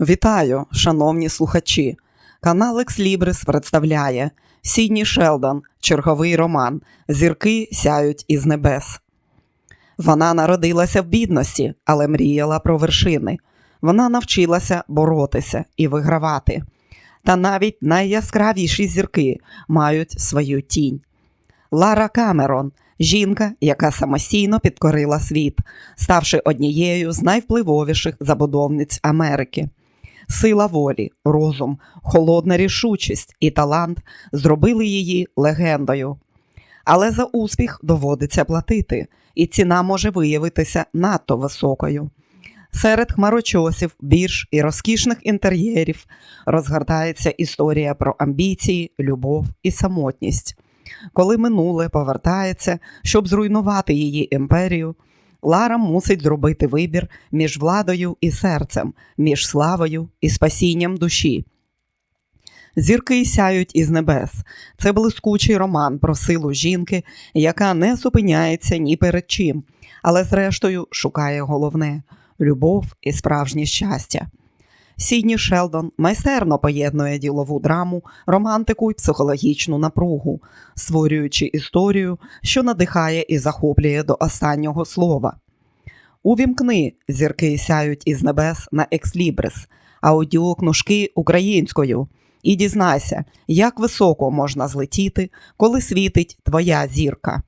Вітаю, шановні слухачі. Канал Екслібрис представляє Сідні Шелдон, черговий роман Зірки сяють із небес. Вона народилася в бідності, але мріяла про вершини. Вона навчилася боротися і вигравати. Та навіть найяскравіші зірки мають свою тінь. Лара Камерон жінка, яка самостійно підкорила світ, ставши однією з найвпливовіших забудовниць Америки. Сила волі, розум, холодна рішучість і талант зробили її легендою. Але за успіх доводиться платити, і ціна може виявитися надто високою. Серед хмарочосів, бірж і розкішних інтер'єрів розгортається історія про амбіції, любов і самотність. Коли минуле повертається, щоб зруйнувати її імперію, Лара мусить зробити вибір між владою і серцем, між славою і спасінням душі. Зірки сяють із небес. Це блискучий роман про силу жінки, яка не зупиняється ні перед чим, але зрештою шукає головне любов і справжнє щастя. Сідні Шелдон майстерно поєднує ділову драму, романтику і психологічну напругу, створюючи історію, що надихає і захоплює до останнього слова. Увімкни зірки сяють із небес на Екслібрис, аудіокнужки українською, і дізнайся, як високо можна злетіти, коли світить твоя зірка.